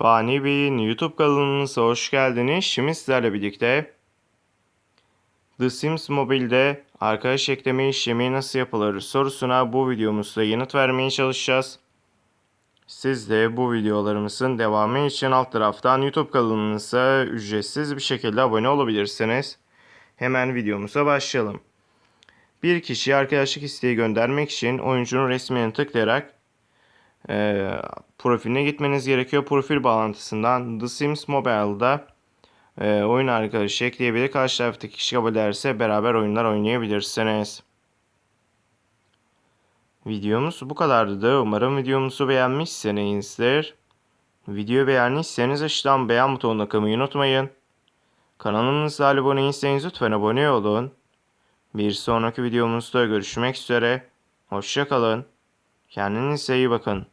Fani Bey'in YouTube kanalımıza hoş geldiniz. Şimdi sizlerle birlikte The Sims Mobile'de arkadaş ekleme işlemi nasıl yapılır sorusuna bu videomuzda yanıt vermeye çalışacağız. Siz de bu videolarımızın devamı için alt taraftan YouTube kanalımıza ücretsiz bir şekilde abone olabilirsiniz. Hemen videomuza başlayalım. Bir kişiye arkadaşlık isteği göndermek için oyuncunun resmini tıklayarak e, profiline gitmeniz gerekiyor. Profil bağlantısından The Sims Mobile'da e, oyun arkadaşı ekleyebilir. Karşı taraftaki kişi kabul ederse beraber oyunlar oynayabilirsiniz. Videomuz bu kadardı. Umarım videomuzu beğenmişsinizdir. Videoyu beğendiyseniz aşağıdan beğen butonuna kılmayı unutmayın. Kanalımıza abone değilseniz lütfen abone olun. Bir sonraki videomuzda görüşmek üzere. Hoşçakalın. Kendinize iyi bakın.